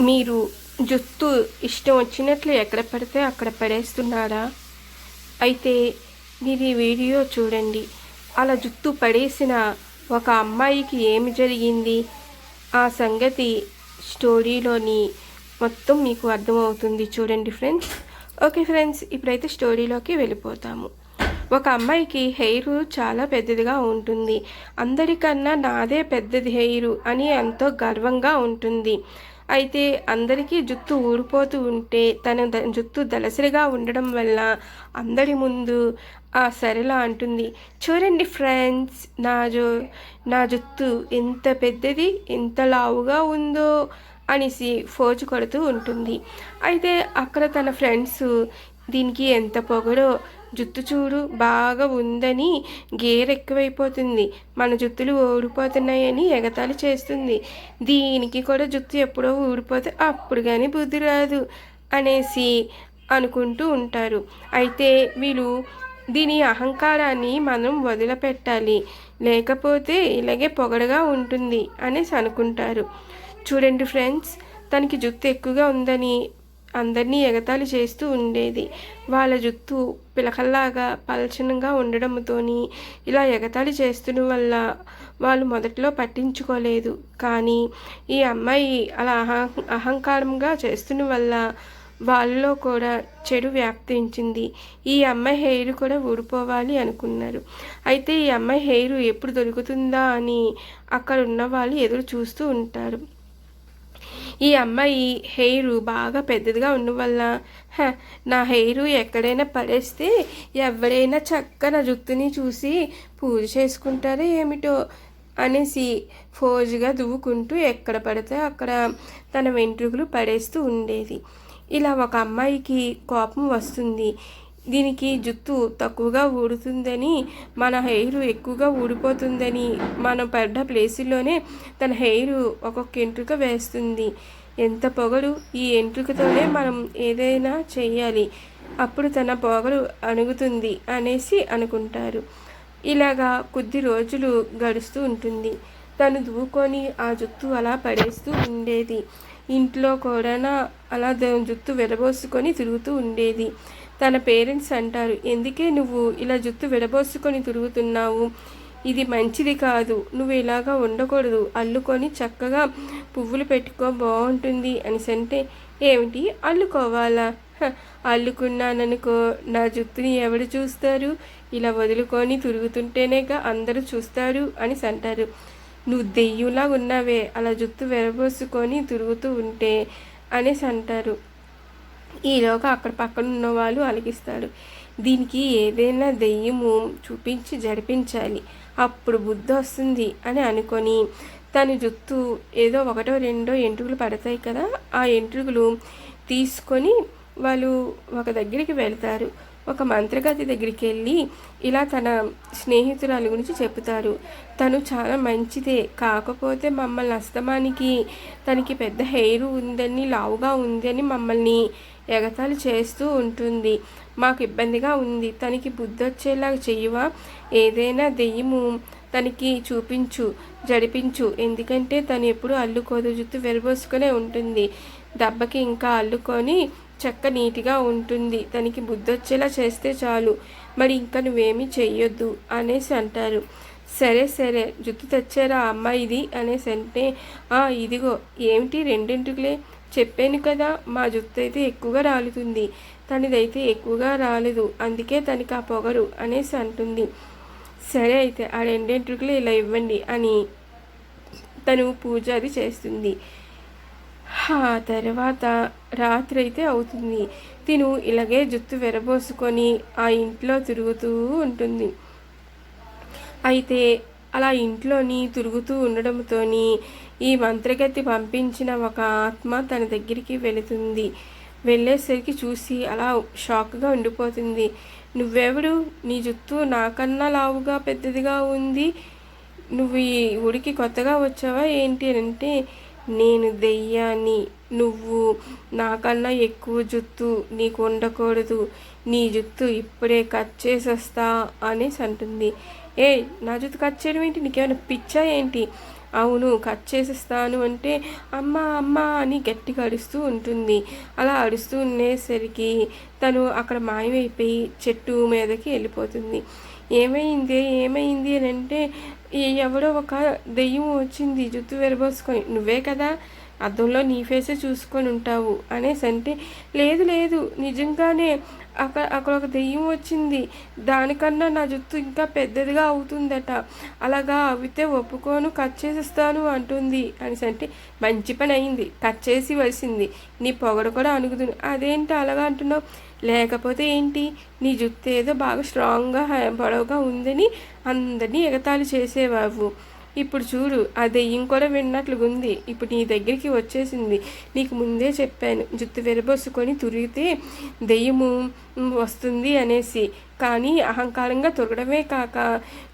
మీరు జుత్తు ఇష్టం వచ్చినట్లు ఎక్కడ పడితే అక్కడ పడేస్తున్నారా? అయితే మీరు ఈ వీడియో చూడండి. అలా జుత్తు పడేసిన ఒక అమ్మాయికి ఏమి జరిగింది? ఆ సంగతి స్టోరీలోని మొత్తం మీకు అర్థమవుతుంది చూడండి ఫ్రెండ్స్. ఓకే ఫ్రెండ్స్ ఇప్పుడైతే స్టోరీలోకి వెళ్ళిపోతాము. ఒక అమ్మాయికి హెయిర్ చాలా పెద్దదిగా ఉంటుంది. అందరికన్నా నాదే పెద్దది హెయిర్ అని ఎంతో గర్వంగా ఉంటుంది. అయితే అందరికీ జుత్తు ఊడిపోతూ ఉంటే తన ద- జుత్తు దలసరిగా ఉండడం వల్ల అందరి ముందు ఆ సరళ అంటుంది. చూడండి ఫ్రెండ్స్ నా జో నా జుత్తు ఎంత పెద్దది ఎంత లావుగా ఉందో అనేసి ఫోజు కొడుతూ ఉంటుంది. అయితే అక్కడ తన ఫ్రెండ్స్ దీనికి ఎంత పొగడో జుత్తు చూడు బాగా ఉందని గేర్ ఎక్కువైపోతుంది. మన జుత్తులు ఊడిపోతున్నాయని ఎగతాళి చేస్తుంది. దీనికి కూడా జుత్తు ఎప్పుడో ఊడిపోతే అప్పుడు కానీ బుద్ధి రాదు అనేసి అనుకుంటూ ఉంటారు. అయితే వీళ్ళు దీని అహంకారాన్ని మనం వదిలిపెట్టాలి. లేకపోతే ఇలాగే పొగడగా ఉంటుంది అనేసి అనుకుంటారు. చూడండి ఫ్రెండ్స్ తనకి జుత్తు ఎక్కువగా ఉందని అందరినీ ఎగతాళి చేస్తూ ఉండేది. వాళ్ళ జుత్తు పిలకల్లాగా పలచనంగా ఉండడంతోని ఇలా ఎగతాళి చేస్తున్న వల్ల వాళ్ళు మొదట్లో పట్టించుకోలేదు. కానీ ఈ అమ్మాయి అలా అహం అహంకారంగా చేస్తున్న వల్ల వాళ్ళలో కూడా చెడు వ్యాప్తించింది. ఈ అమ్మాయి హెయిర్ కూడా ఊడిపోవాలి అనుకున్నారు. అయితే ఈ అమ్మాయి హెయిర్ ఎప్పుడు దొరుకుతుందా అని అక్కడ ఉన్న వాళ్ళు ఎదురు చూస్తూ ఉంటారు. ఈ అమ్మాయి హెయిర్ బాగా పెద్దదిగా ఉండడం వల్ల నా హెయిర్ ఎక్కడైనా పడేస్తే ఎవరైనా చక్క నా చూసి పూజ చేసుకుంటారో ఏమిటో అనేసి ఫోజుగా దువ్వుకుంటూ ఎక్కడ పడితే అక్కడ తన వెంట్రుకలు పడేస్తూ ఉండేది. ఇలా ఒక అమ్మాయికి కోపం వస్తుంది. దీనికి జుత్తు తక్కువగా ఊడుతుందని మన హెయిర్ ఎక్కువగా ఊడిపోతుందని మనం పడ్డ ప్లేసుల్లోనే తన హెయిర్ ఒక్కొక్క ఎంట్రుక వేస్తుంది. ఎంత పొగడు ఈ ఎంట్రుకతోనే మనం ఏదైనా చేయాలి అప్పుడు తన పొగరు అణుగుతుంది అనేసి అనుకుంటారు. ఇలాగా కొద్ది రోజులు గడుస్తూ ఉంటుంది. తను దువ్వుకొని ఆ జుత్తు అలా పడేస్తూ ఉండేది. ఇంట్లో కూడా అలా జుత్తు విరబోసుకొని తిరుగుతూ ఉండేది. తన పేరెంట్స్ అంటారు ఎందుకే నువ్వు ఇలా జుత్తు విడబోసుకొని తిరుగుతున్నావు? ఇది మంచిది కాదు. నువ్వు ఇలాగా ఉండకూడదు. అల్లుకొని చక్కగా పువ్వులు పెట్టుకో బాగుంటుంది అనేసి అంటే ఏమిటి? అల్లుకోవాలా? అల్లుకున్నాననుకో నా జుత్తుని ఎవడు చూస్తారు? ఇలా వదులుకొని తిరుగుతుంటేనేగా అందరూ చూస్తారు అని అంటారు. నువ్వు దెయ్యంలా ఉన్నావే. అలా జుత్తు విరబోసుకొని తిరుగుతూ ఉంటే అనేసి అంటారు. ఈలోగా అక్కడ పక్కన ఉన్న వాళ్ళు అలిగిస్తాడు దీనికి ఏదైనా దెయ్యము చూపించి జడిపించాలి అప్పుడు బుద్ధి వస్తుంది అని అనుకొని తన జుత్తు ఏదో ఒకటో రెండో ఎంట్రుకలు పడతాయి కదా ఆ ఎంట్రుకలు తీసుకొని వాళ్ళు ఒక దగ్గరికి వెళ్తారు. ఒక మంత్రగతి దగ్గరికి వెళ్ళి ఇలా తన స్నేహితురాలు గురించి చెప్తారు తను చాలా మంచిదే కాకపోతే మమ్మల్ని అస్తమానికి తనకి పెద్ద హెయిర్ ఉందని లావుగా ఉందని మమ్మల్ని ఎగతాళి చేస్తూ ఉంటుంది. మాకు ఇబ్బందిగా ఉంది. తనకి బుద్ధి వచ్చేలాగా చెయ్యవా? ఏదైనా దెయ్యము తనకి చూపించు జడిపించు ఎందుకంటే తను ఎప్పుడు అల్లుకోదు జుత్తు వెరబోసుకునే ఉంటుంది. దెబ్బకి ఇంకా అల్లుకొని చెక్క నీట్గా ఉంటుంది. తనకి బుద్ధి వచ్చేలా చేస్తే చాలు. మరి ఇంకా నువ్వేమీ చెయ్యొద్దు అనేసి అంటారు. సరే సరే జుత్తు తెచ్చారా అమ్మాయిది అనేసి అంటే ఇదిగో ఏమిటి రెండింటికిలే? చెప్పాను కదా మా జుత్తు అయితే ఎక్కువగా రాలుతుంది. తనదైతే ఎక్కువగా రాలేదు. అందుకే తనకి ఆ పొగరు అనేసి అంటుంది. సరే అయితే ఆ రెండెంట్రుకులు ఇలా ఇవ్వండి అని తను పూజ అది చేస్తుంది. ఆ తర్వాత రాత్రి అయితే అవుతుంది. తిను ఇలాగే జుత్తు విరబోసుకొని ఆ ఇంట్లో తిరుగుతూ ఉంటుంది. అయితే అలా ఇంట్లోని తిరుగుతూ ఉండడంతోని ఈ మంత్రగతి పంపించిన ఒక ఆత్మ తన దగ్గరికి వెళుతుంది. వెళ్ళేసరికి చూసి అలా షాక్గా ఉండిపోతుంది. నువ్వెవడు? నీ జుత్తు నాకన్నా లావుగా పెద్దదిగా ఉంది. నువ్వు ఈ ఉడికి కొత్తగా వచ్చావా? ఏంటి? అని అంటే నేను దెయ్యాన్ని. నువ్వు నాకన్నా ఎక్కువ జుత్తు నీకు ఉండకూడదు. నీ జుత్తు ఇప్పుడే కట్ చేసేస్తా అనేసి అంటుంది. ఏ నా జుత్తు కట్ చేయడం ఏంటి? నీకేమైనా పిచ్చా ఏంటి? అవును కట్ చేసేస్తాను అంటే అమ్మ అమ్మ అని గట్టిగా అడుస్తూ ఉంటుంది. అలా అడుస్తూ ఉండేసరికి తను అక్కడ మాయమైపోయి చెట్టు మీదకి వెళ్ళిపోతుంది. ఏమైంది? ఏమైంది అని అంటే ఎవరో ఒక దెయ్యం వచ్చింది జుత్తు వెరబోసుకొని. నువ్వే కదా? అద్దంలో నీ ఫేసే చూసుకొని ఉంటావు అనేసి అంటే లేదు లేదు నిజంగానే అక్కడ అక్కడ ఒక దెయ్యం వచ్చింది. దానికన్నా నా జుత్తు ఇంకా పెద్దదిగా అవుతుందట. అలాగా అవితే ఒప్పుకోను కట్ చేసిస్తాను అంటుంది అనేసి అంటే మంచి పని అయింది. కట్ చేసి వలసింది నీ పొగడు కూడా అనుగుతుంది అదేంటి అలాగా అంటున్నావు? లేకపోతే ఏంటి? నీ జుత్తు ఏదో బాగా స్ట్రాంగ్గా పొడవుగా ఉందని అందరినీ ఎగతాళి చేసేవావు. ఇప్పుడు చూడు ఆ దెయ్యం కూడా విన్నట్లుగా ఉంది ఇప్పుడు నీ దగ్గరికి వచ్చేసింది. నీకు ముందే చెప్పాను జుత్తు విరబోసుకొని తురిగితే దెయ్యము వస్తుంది అనేసి. కానీ అహంకారంగా తొరగడమే కాక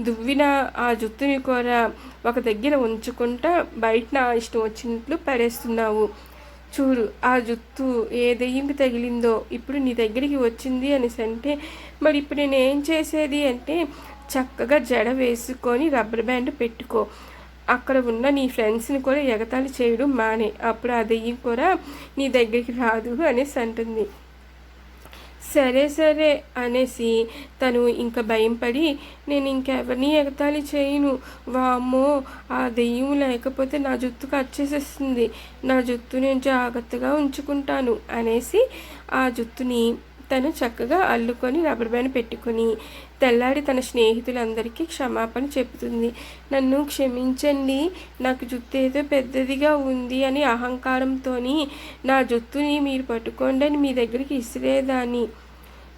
దువ్విన ఆ జుత్తుని కూడా ఒక దగ్గర ఉంచుకుంటా బయట నా ఇష్టం వచ్చినట్లు పడేస్తున్నావు. చూడు ఆ జుత్తు ఏ దెయ్యంకి తగిలిందో ఇప్పుడు నీ దగ్గరికి వచ్చింది అనేసి అంటే మరి ఇప్పుడు నేను ఏం చేసేది అంటే చక్కగా జడ వేసుకొని రబ్బర్ బ్యాండ్ పెట్టుకో. అక్కడ ఉన్న నీ ఫ్రెండ్స్ని కూడా ఎగతాళి చేయడం మానే. అప్పుడు ఆ దెయ్యం కూడా నీ దగ్గరికి రాదు అనేసి అంటుంది. సరే సరే అనేసి తను ఇంకా భయం పడి నేను ఇంకెవరిని ఎగతాళి చేయను. వామ్మో ఆ దెయ్యం లేకపోతే నా జుత్తు కట్ చేసేస్తుంది నా జుత్తు నేను జాగ్రత్తగా ఉంచుకుంటాను అనేసి ఆ జుత్తుని తను చక్కగా అల్లుకొని రబ్బర్ బ్యాండ్ పెట్టుకుని తెల్లాడి తన స్నేహితులందరికీ క్షమాపణ చెబుతుంది. నన్ను క్షమించండి నాకు జుత్తు ఏదో పెద్దదిగా ఉంది అని అహంకారంతో నా జుత్తుని మీరు పట్టుకోండి అని మీ దగ్గరికి ఇసిరేదాన్ని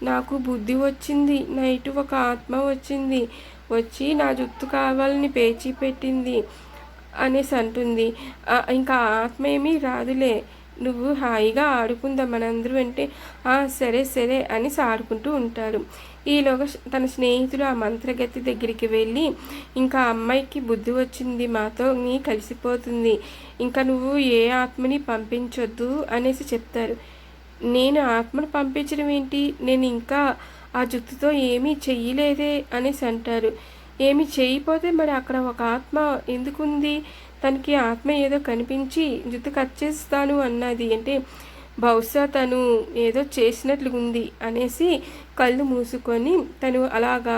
నాకు బుద్ధి వచ్చింది నైట్ ఒక ఆత్మ వచ్చింది వచ్చి నా జుత్తు కావాలని పేచీ పెట్టింది అనేసి అంటుంది. ఇంకా ఆత్మ ఏమీ రాదులే. నువ్వు హాయిగా ఆడుకుందాం మనందరూ అంటే సరే సరే అని ఆడుకుంటూ ఉంటారు. ఈలోగా తన స్నేహితులు ఆ మంత్రగతి దగ్గరికి వెళ్ళి ఇంకా అమ్మాయికి బుద్ధి వచ్చింది మాతో నీ కలిసిపోతుంది. ఇంకా నువ్వు ఏ ఆత్మని పంపించొద్దు అనేసి చెప్తారు. నేను ఆత్మను పంపించడం ఏంటి? నేను ఇంకా ఆ జుత్తుతో ఏమీ చెయ్యలేదే అనేసి అంటారు. ఏమి చేయకపోతే మరి అక్కడ ఒక ఆత్మ ఎందుకుంది? తనకి ఆత్మ ఏదో కనిపించి జుట్టు కట్ చేస్తాను అన్నది. అంటే బహుశా తను ఏదో చేసినట్లు ఉంది అనేసి కళ్ళు మూసుకొని తను అలాగా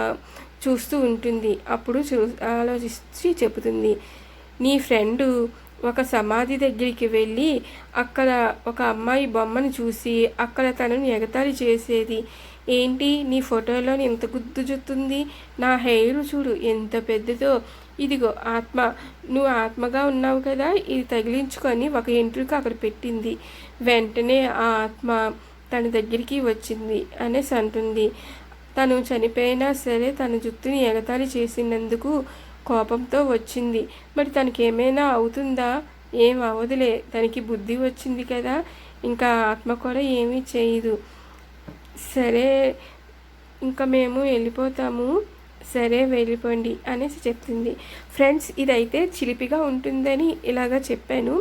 చూస్తూ ఉంటుంది. అప్పుడు చూ ఆలోచించి చెబుతుంది. నీ ఫ్రెండు ఒక సమాధి దగ్గరికి వెళ్ళి అక్కడ ఒక అమ్మాయి బొమ్మను చూసి అక్కడ తనను ఎగతాళి చేసేది. ఏంటి నీ ఫోటోలో ఎంత గుద్దు జుత్తుంది నా హెయిర్ చూడు ఎంత పెద్దదో. ఇదిగో ఆత్మ నువ్వు ఆత్మగా ఉన్నావు కదా ఇది తగిలించుకొని ఒక ఎంట్రుకు అక్కడ పెట్టింది. వెంటనే ఆ ఆత్మ తన దగ్గరికి వచ్చింది అనేసి అంటుంది. తను చనిపోయినా సరే తన జుత్తుని ఎగతాళి చేసినందుకు కోపంతో వచ్చింది. మరి తనకి ఏమైనా అవుతుందా? ఏం అవదులే తనకి బుద్ధి వచ్చింది కదా ఇంకా ఆత్మ కూడా ఏమీ చేయదు. సరే ఇంకా మేము వెళ్ళిపోతాము. సరే వెళ్ళిపోండి అనేసి చెప్తుంది. ఫ్రెండ్స్ ఇదైతే చిలిపిగా ఉంటుందని ఇలాగా చెప్పాను.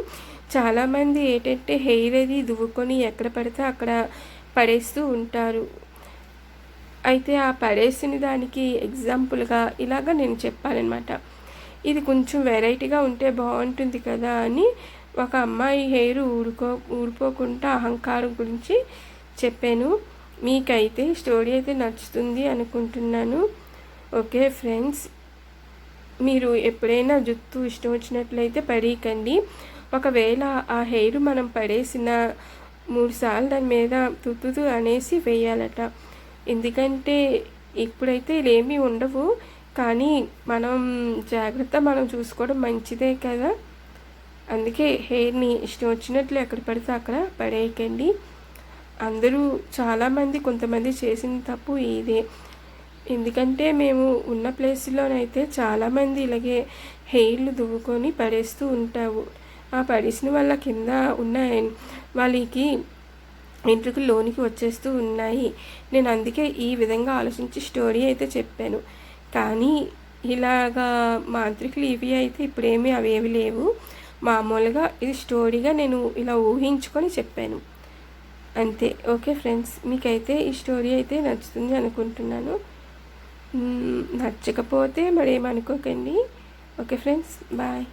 చాలామంది ఏంటంటే హెయిర్ అది దువ్వుకొని ఎక్కడ పడితే అక్కడ పడేస్తూ ఉంటారు. అయితే ఆ పడేసిన దానికి ఎగ్జాంపుల్గా ఇలాగ నేను చెప్పాలన్నమాట ఇది కొంచెం వెరైటీగా ఉంటే బాగుంటుంది కదా అని ఒక అమ్మాయి హెయిర్ ఊడుకో ఊడిపోకుండా అహంకారం గురించి చెప్పాను. మీకైతే స్టోరీ అయితే నచ్చుతుంది అనుకుంటున్నాను. ఓకే ఫ్రెండ్స్ మీరు ఎప్పుడైనా జుత్తు ఇష్టం వచ్చినట్లయితే పడేయకండి. ఒకవేళ ఆ హెయిర్ మనం పడేసిన మూడు సార్లు దాని మీద తుతుతు అనేసి వేయాలట. ఎందుకంటే ఇప్పుడైతే ఏమీ ఉండవు కానీ మనం జాగ్రత్త మనం చూసుకోవడం మంచిదే కదా. అందుకే హెయిర్ని ఇష్టం వచ్చినట్లు ఎక్కడ పడితే అక్కడ పడేయకండి. అందరూ చాలామంది కొంతమంది చేసిన తప్పు ఇదే. ఎందుకంటే మేము ఉన్న ప్లేస్లోనైతే చాలామంది ఇలాగే హెయిర్లు దువ్వుకొని పడేస్తూ ఉంటావు ఆ పడేసిన వాళ్ళ కింద ఉన్న వాళ్ళకి ఇంటికి లోనికి వచ్చేస్తూ ఉన్నాయి. నేను అందుకే ఈ విధంగా ఆలోచించి స్టోరీ అయితే చెప్పాను. కానీ ఇలాగా మాంత్రికులు ఇవి అయితే ఇప్పుడేమీ అవేవి లేవు. మామూలుగా ఇది స్టోరీగా నేను ఇలా ఊహించుకొని చెప్పాను. అంతే. ఓకే ఫ్రెండ్స్ మీకైతే ఈ స్టోరీ అయితే నచ్చుతుంది అనుకుంటున్నాను. నచ్చకపోతే మరి ఏమనుకోకండి ఓకే ఫ్రెండ్స్ బాయ్.